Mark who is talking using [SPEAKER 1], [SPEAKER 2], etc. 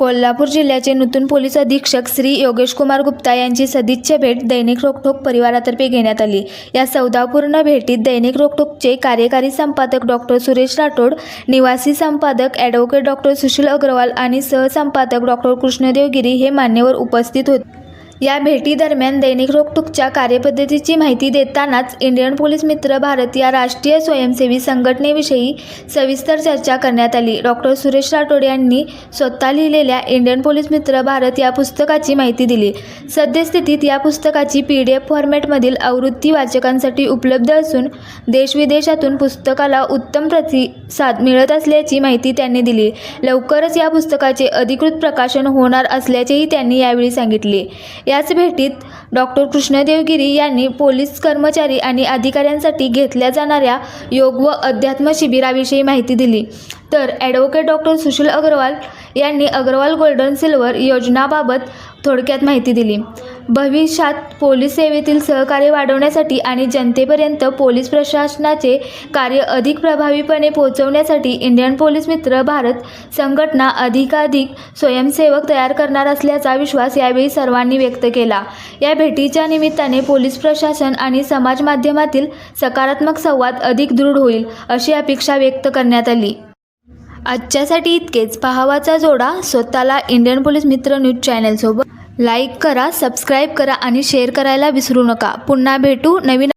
[SPEAKER 1] कोल्हापूर जिल्ह्याचे नूतन पोलीस अधीक्षक श्री योगेश कुमार गुप्ता यांची सदिच्छा भेट दैनिक रोखोक परिवारातर्फे घेण्यात आली. या सौदापूर्ण भेटीत दैनिक रोखोकचे कार्यकारी संपादक डॉक्टर सुरेश राठोड निवासी संपादक ॲडव्होकेट डॉक्टर सुशील अग्रवाल आणि सहसंपादक डॉक्टर कृष्णदेव गिरी हे मान्यवर उपस्थित होते. या भेटीदरम्यान दैनिक रोकटुकच्या कार्यपद्धतीची माहिती देतानाच इंडियन पोलीस मित्र भारत या राष्ट्रीय स्वयंसेवी संघटनेविषयी सविस्तर चर्चा करण्यात आली. डॉक्टर सुरेश राठोड यांनी स्वतः लिहिलेल्या इंडियन पोलीस मित्र भारत या पुस्तकाची माहिती दिली. सद्यस्थितीत या पुस्तकाची पी डी एफ फॉर्मॅटमधील आवृत्ती वाचकांसाठी उपलब्ध असून देशविदेशातून पुस्तकाला उत्तम प्रतिसाद मिळत असल्याची माहिती त्यांनी दिली. लवकरच या पुस्तकाचे अधिकृत प्रकाशन होणार असल्याचेही त्यांनी यावेळी सांगितले. याच भेटीत डॉक्टर कृष्णदेवगिरी यांनी पोलीस कर्मचारी आणि अधिकाऱ्यांसाठी घेतल्या जाणाऱ्या योग व अध्यात्म शिबिराविषयी माहिती दिली. तर ॲडव्होकेट डॉक्टर सुशील अग्रवाल यांनी अग्रवाल गोल्डन सिल्वर योजनाबाबत थोडक्यात माहिती दिली. भविष्यात पोलीस सेवेतील सहकार्य वाढवण्यासाठी आणि जनतेपर्यंत पोलीस प्रशासनाचे कार्य अधिक प्रभावीपणे पोहोचवण्यासाठी इंडियन पोलीस मित्र भारत संघटना अधिकाधिक स्वयंसेवक तयार करणार असल्याचा विश्वास यावेळी सर्वांनी व्यक्त केला. या भेटीच्या निमित्ताने पोलीस प्रशासन आणि समाज माध्यमातील सकारात्मक संवाद अधिक दृढ होईल अशी अपेक्षा व्यक्त करण्यात आली. आजच्यासाठी इतकेच. पहावाचा जोडा स्वतःला इंडियन पोलीस मित्र न्यूज चॅनलसोबत लाईक करा सबस्क्राईब करा आणि शेअर करायला विसरू नका. पुन्हा भेटू नवीन